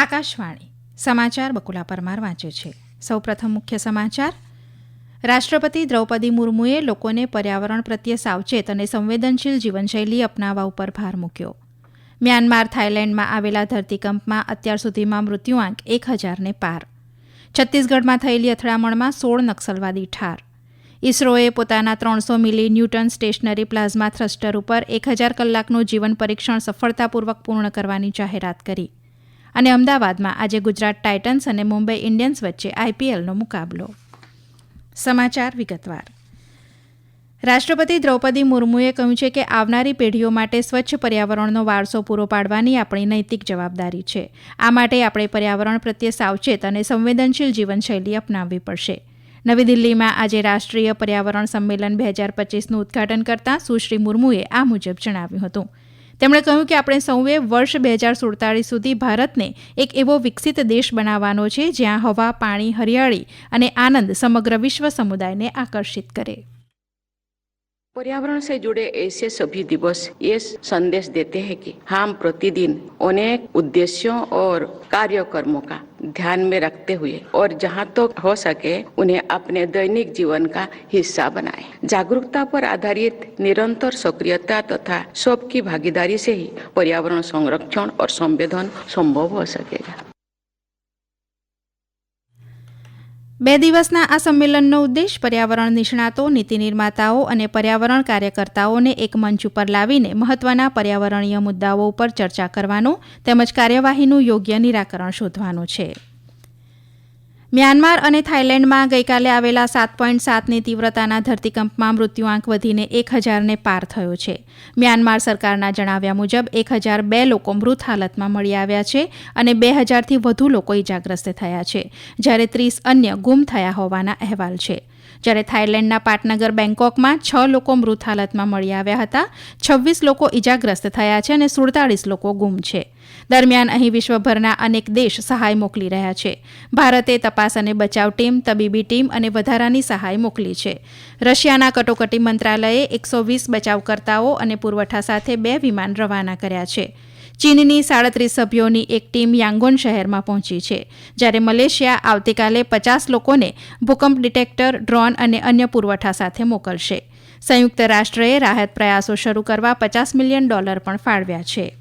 આકાશવાણી, સમાચાર બકુલા પરમાર વાંચે છે. સૌપ્રથમ મુખ્ય સમાચાર, રાષ્ટ્રપતિ દ્રૌપદી મુર્મુએ લોકોને પર્યાવરણ પ્રત્યે સાવચેત અને સંવેદનશીલ જીવનશૈલી અપનાવવા ઉપર ભાર મૂક્યો. મ્યાનમાર, થાઇલેન્ડમાં આવેલા ધરતીકંપમાં અત્યાર સુધીમાં મૃત્યુઆંક એક હજારને પાર. છત્તીસગઢમાં થયેલી અથડામણમાં સોળ નક્સલવાદી ઠાર. ઇસરોએ પોતાના ત્રણસો મિલી ન્યૂટન સ્ટેશનરી પ્લાઝમા થ્રસ્ટર ઉપર એક હજાર કલાકનું જીવન પરીક્ષણ સફળતાપૂર્વક પૂર્ણ કરવાની જાહેરાત કરી. અને અમદાવાદમાં આજે ગુજરાત ટાઇટન્સ અને મુંબઈ ઇન્ડિયન્સ વચ્ચે આઈપીએલનો મુકાબલો. સમાચાર વિગતવાર. રાષ્ટ્રપતિ દ્રૌપદી મુર્મુએ કહ્યું છે કે આવનારી પેઢીઓ માટે સ્વચ્છ પર્યાવરણનો વારસો પૂરો પાડવાની આપણી નૈતિક જવાબદારી છે. આ માટે આપણે પર્યાવરણ પ્રત્યે સાવચેત અને સંવેદનશીલ જીવનશૈલી અપનાવવી પડશે. નવી દિલ્હીમાં આજે રાષ્ટ્રીય પર્યાવરણ સંમેલન બે હજાર પચીસનું ઉદઘાટન કરતાં સુશ્રી મુર્મુએ આ મુજબ જણાવ્યું હતું. તેમણે કહ્યું કે આપણે સૌએ વર્ષ બે હજાર સુડતાળીસ સુધી ભારતને એક એવો વિકસિત દેશ બનાવવાનો છે જ્યાં હવા પાણી હરિયાળી અને આનંદ સમગ્ર વિશ્વ સમુદાયને આકર્ષિત કરે पर्यावरण से जुड़े ऐसे सभी दिवस ये संदेश देते हैं कि हम प्रतिदिन अनेक उद्देश्यों और कार्यक्रमों का ध्यान में रखते हुए और जहाँ तो हो सके उन्हें अपने दैनिक जीवन का हिस्सा बनाए। जागरूकता पर आधारित निरंतर सक्रियता तथा सबकी भागीदारी से ही पर्यावरण संरक्षण और संवेदन संभव हो सकेगा। બે દિવસના આ સંમેલનનો ઉદ્દેશ પર્યાવરણ નિષ્ણાતો, નીતિ નિર્માતાઓ અને પર્યાવરણ કાર્યકર્તાઓને એક મંચ ઉપર લાવીને મહત્વના પર્યાવરણીય મુદ્દાઓ ઉપર ચર્ચા કરવાનો તેમજ કાર્યવાહીનું યોગ્ય નિરાકરણ શોધવાનું છે. મ્યાનમાર અને થાઇલેન્ડમાં ગઈકાલે આવેલા સાત પોઈન્ટ સાતની તીવ્રતાના ધરતીકંપમાં મૃત્યુઆંક વધીને એક હજારને પાર થયો છે. મ્યાનમાર સરકારના જણાવ્યા મુજબ, એક હજાર બે લોકો મૃત હાલતમાં મળી આવ્યા છે અને બે હજારથી વધુ લોકો ઇજાગ્રસ્ત થયા છે, જ્યારે ત્રીસ અન્ય ગુમ થયા હોવાના અહેવાલ છે. જ્યારે થાઇલેન્ડના પાટનગર બેંકોકમાં છ લોકો મૃત હાલતમાં મળી આવ્યા હતા. છવ્વીસ લોકો ઇજાગ્રસ્ત થયા છે અને સુડતાળીસ લોકો ગુમ છે. દરમિયાન અહીં વિશ્વભરના અનેક દેશ સહાય મોકલી રહ્યા છે. ભારતે તપાસ અને બચાવ ટીમ, તબીબી ટીમ અને વધારાની સહાય મોકલી છે. રશિયાના કટોકટી મંત્રાલયે એકસો વીસ બચાવકર્તાઓ અને પુરવઠા સાથે બે વિમાન રવાના કર્યા છે. ચીનની સાડત્રીસ સભ્યોની એક ટીમ યાંગોન શહેરમાં પહોંચી છે. જ્યારે મલેશિયા આવતીકાલે પચાસ લોકોને ભૂકંપ ડિટેક્ટર, ડ્રોન અને અન્ય પુરવઠા સાથે મોકલશે. સંયુક્ત રાષ્ટ્રએ રાહત પ્રયાસો શરૂ કરવા પચાસ મિલિયન ડોલર પણ ફાળવ્યા છે.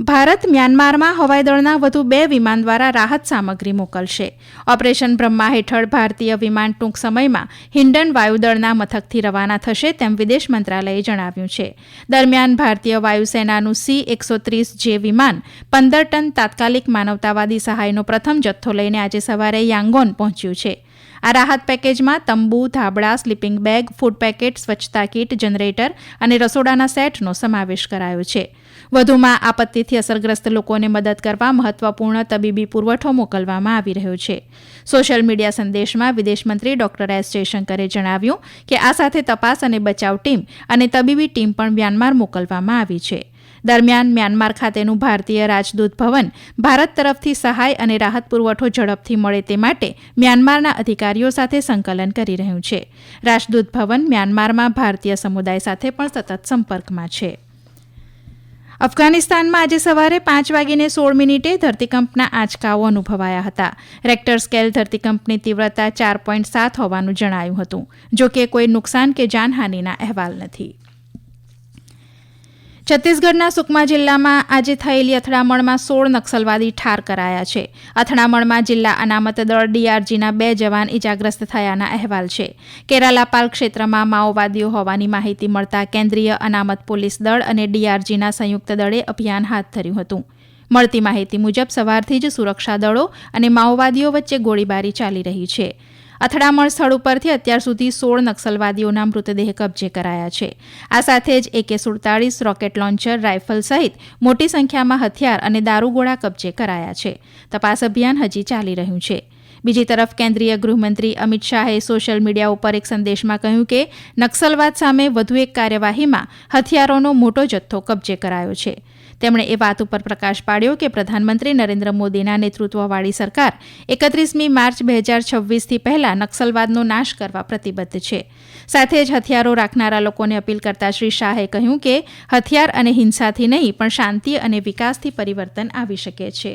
ભારત મ્યાનમારમાં હવાઈદળના વધુ બે વિમાન દ્વારા રાહત સામગ્રી મોકલશે. ઓપરેશન બ્રહ્મા હેઠળ ભારતીય વિમાન ટૂંક સમયમાં હિન્ડન વાયુદળના મથકથી રવાના થશે તેમ વિદેશ મંત્રાલયે જણાવ્યું છે. દરમિયાન ભારતીય વાયુસેનાનું સી એકસો ત્રીસ જે વિમાન પંદર ટન તાત્કાલિક માનવતાવાદી સહાયનો પ્રથમ જથ્થો લઈને આજે સવારે યાંગોન પહોંચ્યું છે. આ રાહત પેકેજમાં તંબુ, ધાબળા, સ્લીપિંગ બેગ, ફૂડ પેકેટ, સ્વચ્છતા કીટ, જનરેટર અને રસોડાના સેટનો સમાવેશ કરાયો છે. વધુમાં આપત્તિથી અસરગ્રસ્ત લોકોને મદદ કરવા મહત્વપૂર્ણ તબીબી પુરવઠો મોકલવામાં આવી રહ્યો છે. સોશિયલ મીડિયા સંદેશમાં વિદેશમંત્રી ડોક્ટર એસ જયશંકરે જણાવ્યું કે આ સાથે તપાસ અને બચાવ ટીમ અને તબીબી ટીમ પણ મ્યાનમાર મોકલવામાં આવી છે. દરમિયાન મ્યાનમાર ખાતેનું ભારતીય રાજદૂત ભવન ભારત તરફથી સહાય અને રાહત પુરવઠો ઝડપથી મળે તે માટે મ્યાનમારના અધિકારીઓ સાથે સંકલન કરી રહ્યું છે. રાજદૂત ભવન મ્યાનમારમાં ભારતીય સમુદાય સાથે પણ સતત સંપર્કમાં છે. અફઘાનિસ્તાનમાં આજે સવારે પાંચ વાગીને સોળ મિનિટે ધરતીકંપના આંચકાઓ અનુભવાયા હતા. રેક્ટર સ્કેલ ધરતીકંપની તીવ્રતા ચાર પોઈન્ટ સાત હોવાનું જણાયું હતું. જો કે કોઈ નુકસાન કે જાનહાનિના અહેવાલ નથી. છત્તીસગઢના સુકમા જિલ્લામાં આજે થયેલી અથડામણમાં સોળ નક્સલવાદી ઠાર કરાયા છે. અથડામણમાં જિલ્લા અનામત દળ ડીઆરજીના બે જવાન ઇજાગ્રસ્ત થયાના અહેવાલ છે. કેરાલાપાલ ક્ષેત્રમાં માઓવાદીઓ હોવાની માહિતી મળતા કેન્દ્રીય અનામત પોલીસ દળ અને ડીઆરજીના સંયુક્ત દળે અભિયાન હાથ ધર્યું હતું. મળતી માહિતી મુજબ સવારથી જ સુરક્ષા દળો અને માઓવાદીઓ વચ્ચે ગોળીબારી ચાલી રહી છે. અથડામણ સ્થળ ઉપરથી અત્યાર સુધી સોળ નક્સલવાદીઓના મૃતદેહ કબજે કરાયા છે. આ સાથે જ એકે સુડતાળીસ રોકેટ લોન્ચર રાઇફલ સહિત મોટી સંખ્યામાં હથિયાર અને દારૂગોળા કબજે કરાયા છે. તપાસ અભિયાન હજી ચાલી રહ્યું છે. બીજી તરફ કેન્દ્રીય ગૃહમંત્રી અમિત શાહે સોશિયલ મીડિયા ઉપર એક સંદેશમાં કહ્યું કે, નક્સલવાદ સામે વધુ એક કાર્યવાહીમાં હથિયારોનો મોટો જથ્થો કબજે કરાયો છે. તેમણે એ વાત ઉપર પ્રકાશ પાડ્યો કે પ્રધાનમંત્રી નરેન્દ્ર મોદીના નેતૃત્વવાળી સરકાર એકત્રીસમી માર્ચ બે હજાર છવ્વીસથી પહેલા નક્સલવાદનો નાશ કરવા પ્રતિબદ્ધ છે. સાથે જ હથિયારો રાખનારા લોકોને અપીલ કરતા શ્રી શાહે કહ્યું કે હથિયાર અને હિંસાથી નહીં, પણ શાંતિ અને વિકાસથી પરિવર્તન આવી શકે છે.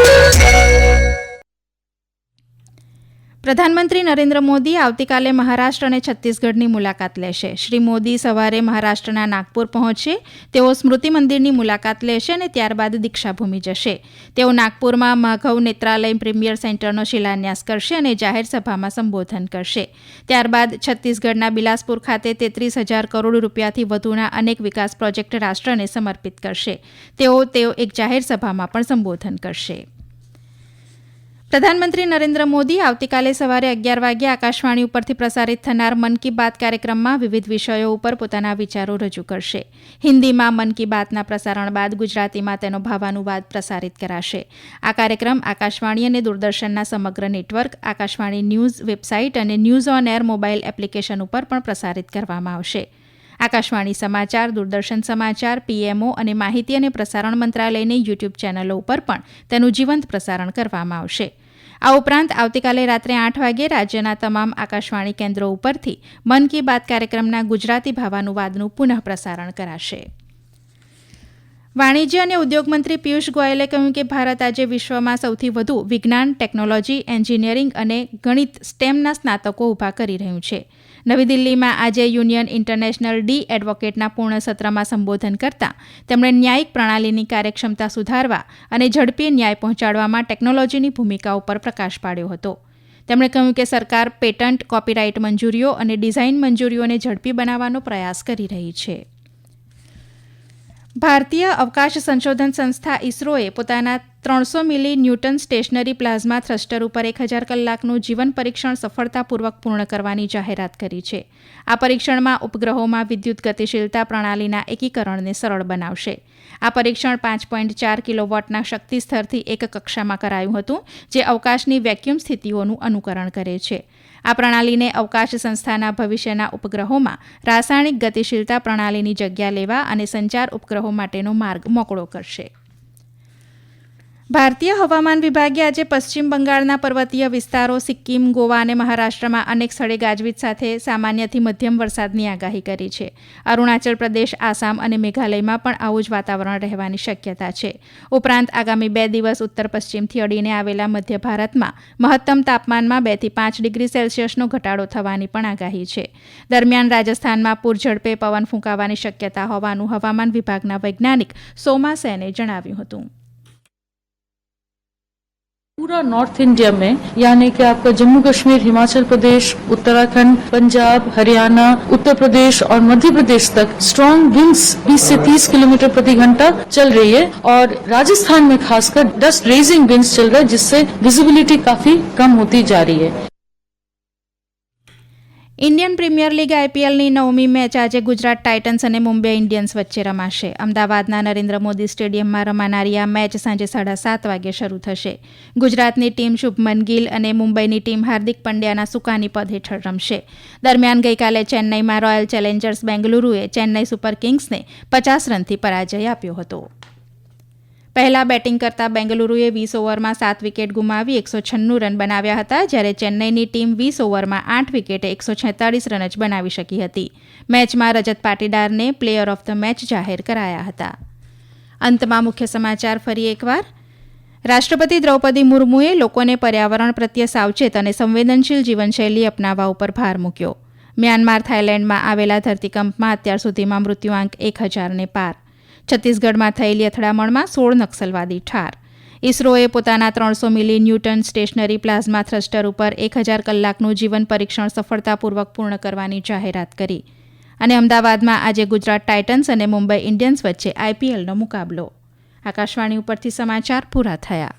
પ્રધાનમંત્રી નરેન્દ્ર મોદી આવતીકાલે મહારાષ્ટ્ર અને છત્તીસગઢની મુલાકાત લેશે. શ્રી મોદી સવારે મહારાષ્ટ્રના નાગપુર પહોંચશે. તેઓ સ્મૃતિ મંદિરની મુલાકાત લેશે અને ત્યારબાદ દીક્ષાભૂમિ જશે. તેઓ નાગપુરમાં માઘવ નેત્રાલય પ્રીમિયર સેન્ટરનો શિલાન્યાસ કરશે અને જાહેર સભામાં સંબોધન કરશે. ત્યારબાદ છત્તીસગઢના બિલાસપુર ખાતે તેત્રીસ હજાર કરોડ રૂપિયાથી વધુના અનેક વિકાસ પ્રોજેક્ટ રાષ્ટ્રને સમર્પિત કરશે. તેઓ તેઓ એક જાહેર સભામાં પણ સંબોધન કરશે. પ્રધાનમંત્રી નરેન્દ્ર મોદી આવતીકાલે સવારે અગિયાર વાગ્યે આકાશવાણી ઉપરથી પ્રસારિત થનાર મન કી બાત કાર્યક્રમમાં વિવિધ વિષયો ઉપર પોતાના વિચારો રજૂ કરશે. હિન્દીમાં મન કી બાતના પ્રસારણ બાદ ગુજરાતીમાં તેનો ભાવાનુવાદ પ્રસારિત કરાશે. આ કાર્યક્રમ આકાશવાણી અને દૂરદર્શનના સમગ્ર નેટવર્ક, આકાશવાણી ન્યૂઝ વેબસાઇટ અને news on air mobile application ઉપર પણ પ્રસારિત કરવામાં આવશે. આકાશવાણી સમાચાર, દૂરદર્શન સમાચાર, પીએમઓ અને માહિતી અને પ્રસારણ મંત્રાલયની યુટ્યુબ ચેનલો ઉપર પણ તેનું જીવંત પ્રસારણ કરવામાં આવશે. આ ઉપરાંત આવતીકાલે રાત્રે આઠ વાગે રાજ્યના તમામ આકાશવાણી કેન્દ્રો ઉપરથી મન કી બાત કાર્યક્રમના ગુજરાતી ભાવાનુવાદનું પુનઃ પ્રસારણ કરાશે. વાણિજ્ય અને ઉદ્યોગ મંત્રી પિયુષ ગોયલે કહ્યું કે ભારત આજે વિશ્વમાં સૌથી વધુ વિજ્ઞાન, ટેકનોલોજી, એન્જિનિયરિંગ અને ગણિત સ્ટેમના સ્નાતકો ઊભા કરી રહ્યું છે. નવી દિલ્હીમાં આજે યુનિયન ઇન્ટરનેશનલ ડી એડવોકેટના પૂર્ણ સત્રમાં સંબોધન કરતાં તેમણે ન્યાયિક પ્રણાલીની કાર્યક્ષમતા સુધારવા અને ઝડપી ન્યાય પહોંચાડવામાં ટેકનોલોજીની ભૂમિકા ઉપર પ્રકાશ પાડ્યો હતો. તેમણે કહ્યું કે સરકાર પેટન્ટ, કોપીરાઇટ મંજૂરીઓ અને ડિઝાઇન મંજૂરીઓને ઝડપી બનાવવાનો પ્રયાસ કરી રહી છે. ભારતીય અવકાશ સંશોધન સંસ્થા ઇસરોએ પોતાના ત્રણસો milli newton stationary plasma thruster ઉપર એક હજાર કલાકનું જીવન પરીક્ષણ સફળતાપૂર્વક પૂર્ણ કરવાની જાહેરાત કરી છે. આ પરીક્ષણમાં ઉપગ્રહોમાં વિદ્યુત ગતિશીલતા પ્રણાલીના એકીકરણને સરળ બનાવશે. આ પરીક્ષણ પાંચ પોઈન્ટ ચાર કિલોવોટના શક્તિ સ્તરથી એક કક્ષામાં કરાયું હતું, જે અવકાશની વેક્યુમ સ્થિતિઓનું અનુકરણ કરે છે. આ પ્રણાલીને અવકાશ સંસ્થાના ભવિષ્યના ઉપગ્રહોમાં રાસાયણિક ગતિશીલતા પ્રણાલીની જગ્યા લેવા અને સંચાર ઉપગ્રહો માટેનો માર્ગ મોકળો કરશે. ભારતીય હવામાન વિભાગે આજે પશ્ચિમ બંગાળના પર્વતીય વિસ્તારો, સિક્કિમ, ગોવા અને મહારાષ્ટ્રમાં અનેક સ્થળે ગાજવીજ સાથે સામાન્યથી મધ્યમ વરસાદની આગાહી કરી છે. અરુણાચલ પ્રદેશ, આસામ અને મેઘાલયમાં પણ આવું જ વાતાવરણ રહેવાની શક્યતા છે. ઉપરાંત આગામી બે દિવસ ઉત્તર પશ્ચિમથી અડીને આવેલા મધ્ય ભારતમાં મહત્તમ તાપમાનમાં બેથી પાંચ ડિગ્રી સેલ્સિયસનો ઘટાડો થવાની પણ આગાહી છે. દરમિયાન રાજસ્થાનમાં પૂરઝડપે પવન ફૂંકાવાની શક્યતા હોવાનું હવામાન વિભાગના વૈજ્ઞાનિક સોમા સેને જણાવ્યું હતું. पूरा नॉर्थ इंडिया में, यानी कि आपका जम्मू कश्मीर, हिमाचल प्रदेश, उत्तराखंड, पंजाब, हरियाणा, उत्तर प्रदेश और मध्य प्रदेश तक स्ट्रॉन्ग विंड्स 20 से 30 किलोमीटर प्रति घंटा चल रही है और राजस्थान में खासकर डस्ट रेजिंग विंड्स चल रहा है, जिससे विजिबिलिटी काफ़ी कम होती जा रही है। ઇન્ડિયન પ્રીમિયર લીગ આઈપીએલની નવમી મેચ આજે ગુજરાત ટાઇટન્સ અને મુંબઈ ઇન્ડિયન્સ વચ્ચે રમાશે. અમદાવાદના નરેન્દ્ર મોદી સ્ટેડિયમમાં રમાનારી આ મેચ સાંજે સાડા સાત વાગે શરૂ થશે. ગુજરાતની ટીમ શુભમન ગિલ અને મુંબઈની ટીમ હાર્દિક પંડ્યાના સુકાની પદ હેઠળ રમશે. દરમિયાન ગઈકાલે ચેન્નઈમાં રોયલ ચેલેન્જર્સ બેંગલુરુએ ચેન્નઈ સુપર કિંગ્સને પચાસ રનથી પરાજય આપ્યો હતો. પહેલા બેટિંગ કરતા બેંગલુરુએ વીસ ઓવરમાં સાત વિકેટ ગુમાવી એકસો છન્નું રન બનાવ્યા હતા, જ્યારે ચેન્નઈની ટીમ વીસ ઓવરમાં આઠ વિકેટે એકસો છેતાળીસ રન જ બનાવી શકી હતી. મેચમાં રજત પાટીદારને પ્લેયર ઓફ ધ મેચ જાહેર કરાયા હતા. અંતમાં મુખ્ય સમાચાર ફરી એકવાર. રાષ્ટ્રપતિ દ્રૌપદી મુર્મુએ લોકોને પર્યાવરણ પ્રત્યે સાવચેત અને સંવેદનશીલ જીવનશૈલી અપનાવવા ઉપર ભાર મૂક્યો. મ્યાનમાર થાઇલેન્ડમાં આવેલા ધરતીકંપમાં અત્યાર સુધીમાં મૃત્યુઆંક એક હજારને પાર. છત્તીસગઢમાં થયેલી અથડામણમાં સોળ નક્સલવાદી ઠાર. ઇસરોએ પોતાના ત્રણસો મિલી ન્યૂટન સ્ટેશનરી પ્લાઝમા થ્રસ્ટર ઉપર એક હજાર કલાકનું જીવન પરીક્ષણ સફળતાપૂર્વક પૂર્ણ કરવાની જાહેરાત કરી. અને અમદાવાદમાં આજે ગુજરાત ટાઇટન્સ અને મુંબઈ ઇન્ડિયન્સ વચ્ચે આઈપીએલનો મુકાબલો. આકાશવાણી ઉપરથી સમાચાર પૂરા થયા.